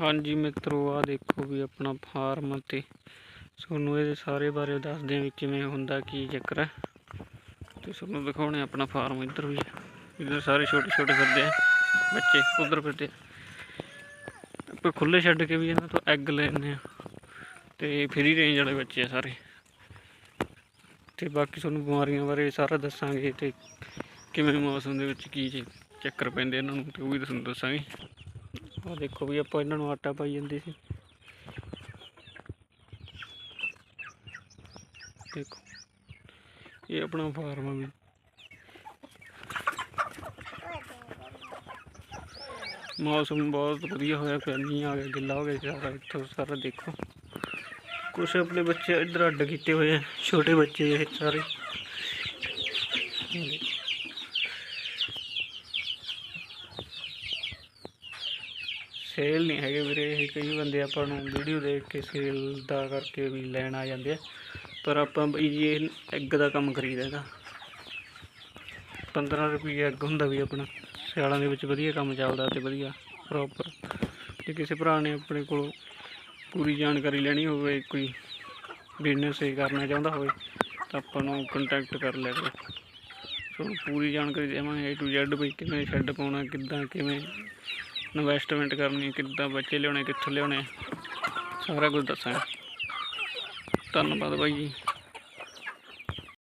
ਹਾਂਜੀ ਮਿੱਤਰੋ ਆ ਦੇਖੋ ਵੀ ਆਪਣਾ ਫਾਰਮ ਤੇ ਤੁਹਾਨੂੰ ਇਹਦੇ ਸਾਰੇ ਬਾਰੇ ਦੱਸਦੇ ਹਾਂ ਵੀ ਕਿਵੇਂ ਹੁੰਦਾ, ਕੀ ਚੱਕਰ ਹੈ। ਤੇ ਤੁਹਾਨੂੰ ਦਿਖਾਉਣੇ ਆਪਣਾ ਫਾਰਮ ਇੱਧਰ ਵੀ। ਇੱਧਰ ਸਾਰੇ ਛੋਟੇ ਛੋਟੇ ਫਿਰਦੇ ਆ, ਬੱਚੇ ਉਧਰ ਫਿਰਦੇ ਆ। ਆਪਾਂ ਖੁੱਲੇ ਛੱਡ ਕੇ ਵੀ ਇਹਨਾਂ ਤੋਂ ਐਗ ਲੈਣੇ ਆ ਤੇ ਫ੍ਰੀ ਰੇਂਜ ਵਾਲੇ ਬੱਚੇ ਆ ਸਾਰੇ। ਤੇ ਬਾਕੀ ਤੁਹਾਨੂੰ ਬਿਮਾਰੀਆਂ ਬਾਰੇ ਸਾਰਾ ਦੱਸਾਂਗੇ ਤੇ ਕਿਵੇਂ ਮੌਸਮ ਦੇ ਵਿੱਚ ਕੀ ਚ- ਚੱਕਰ ਪੈਂਦੇ ਇਹਨਾਂ ਨੂੰ, ਤੇ ਉਹ ਵੀ ਤੁਹਾਨੂੰ ਦੱਸਾਂਗੇ। ਆ ਦੇਖੋ ਵੀ ਆਪਾਂ ਇਹਨਾਂ ਨੂੰ ਆਟਾ ਪਾਈ ਜਾਂਦੇ ਸੀ। ਦੇਖੋ, ਇਹ ਆਪਣਾ ਫਾਰਮ ਆ ਵੀ। ਮੌਸਮ ਬਹੁਤ ਵਧੀਆ ਹੋਇਆ ਪਿਆ, ਮੀਂਹ ਆ ਗਿਆ, ਗਿੱਲਾ ਹੋ ਗਿਆ, ਸਾਰਾ ਇੱਥੋਂ ਸਾਰਾ ਦੇਖੋ। ਕੁਛ ਆਪਣੇ ਬੱਚੇ ਇੱਧਰ ਅੱਡ ਕੀਤੇ ਹੋਏ ਆ, ਛੋਟੇ ਬੱਚੇ ਇਹ ਸਾਰੇ। ਸੇਲ ਨਹੀਂ ਹੈਗੇ ਵੀਰੇ, ਇਹ ਕਈ ਬੰਦੇ ਆਪਾਂ ਨੂੰ ਵੀਡੀਓ ਦੇਖ ਕੇ ਸੇਲ ਦਾ ਕਰਕੇ ਵੀ ਲੈਣ ਆ ਜਾਂਦੇ ਆ। ਪਰ ਆਪਾਂ ਬਈ ਜੀ ਇਹ ਐਗ ਦਾ ਕੰਮ ਕਰੀਦਾ ਇਹਦਾ। 15 ਰੁਪਏ ਐਗ ਹੁੰਦਾ ਵੀ ਆਪਣਾ। ਸਿਆਲਾਂ ਦੇ ਵਿੱਚ ਵਧੀਆ ਕੰਮ ਚੱਲਦਾ ਤੇ ਵਧੀਆ ਪ੍ਰੋਪਰ ਜੇ ਕਿਸੇ ਭਰਾ ਨੇ ਆਪਣੇ ਕੋਲੋਂ ਪੂਰੀ ਜਾਣਕਾਰੀ ਲੈਣੀ ਹੋਵੇ, ਕੋਈ ਬਿਜ਼ਨਸ ਹੀ ਕਰਨਾ ਚਾਹੁੰਦਾ ਹੋਵੇ, ਤਾਂ ਆਪਾਂ ਨੂੰ ਕੰਟੈਕਟ ਕਰ ਲਿਆ ਕਰੋ। ਤੁਹਾਨੂੰ ਪੂਰੀ ਜਾਣਕਾਰੀ ਦੇਵਾਂਗੇ A to Z ਬਈ ਕਿਵੇਂ ਸ਼ੈੱਡ ਪਾਉਣਾ, ਕਿੱਦਾਂ, ਕਿਵੇਂ ਇਨਵੈਸਟਮੈਂਟ ਕਰਨੀ ਕਿੱਦਾਂ ਬੱਚੇ ਲਿਆਉਣੇ ਕਿੱਥੋਂ ਲਿਆਉਣੇ ਸਾਰਾ ਕੁਝ ਦੱਸਾਂਗੇ। ਧੰਨਵਾਦ ਬਾਈ ਜੀ।